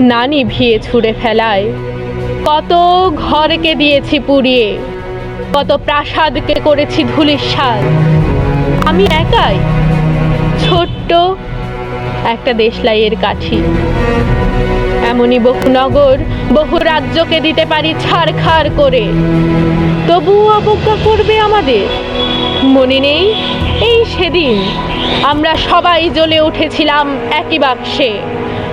না নিভিয়ে ছুঁড়ে ফেলায়। কত ঘরকে দিয়েছি পুড়িয়ে, কত প্রাসাদকে করেছি ধুলিস্বাদ আমি একাই, ছোট্ট একটা দেশলাইয়ের কাঠি। এমনই বহু নগর, বহু রাজ্যকে দিতে পারি ছাড়খাড় করে। তবুও অবজ্ঞা করবে আমাদের। মনে নেই, এই সেদিন আমরা সবাই জ্বলে উঠেছিলাম একই বাক্সে।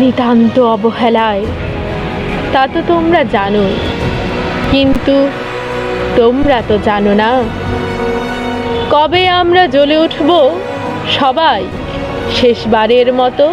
নিতান্ত অবহেলায়। তা তো তোমরা জানো। কিন্তু তোমরা তো জানো না। কবে আমরা জ্বলে উঠব? সবাই শেষবারের মতো